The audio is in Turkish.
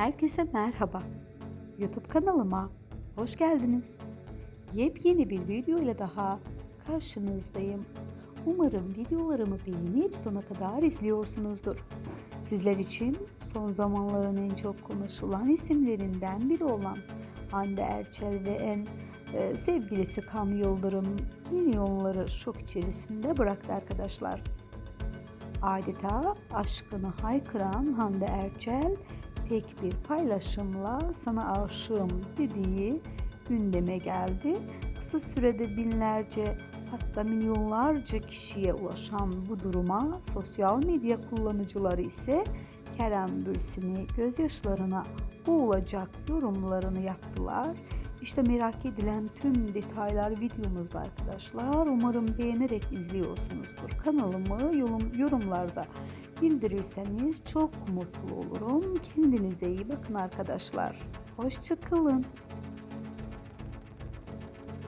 Herkese merhaba. YouTube kanalıma hoş geldiniz. Yepyeni bir video ile daha karşınızdayım. Umarım videolarımı beğenip sona kadar izliyorsunuzdur. Sizler için son zamanların en çok konuşulan isimlerinden biri olan Hande Erçel ve en e, sevgilisi Kan Yıldırım milyonları şok içerisinde bıraktı arkadaşlar. Adeta aşkını haykıran Hande Erçel tek bir paylaşımla sana aşığım dediği gündeme geldi. Kısa sürede binlerce hatta milyonlarca kişiye ulaşan bu duruma sosyal medya kullanıcıları ise Kerem Bürsin'i gözyaşlarına boğulacak yorumlarını yaptılar. İşte merak edilen tüm detaylar videomuzda arkadaşlar. Umarım beğenerek izliyorsunuzdur. Kanalımı yorum, yorumlarda bildirirseniz çok mutlu olurum. Kendinize iyi bakın arkadaşlar. Hoşçakalın.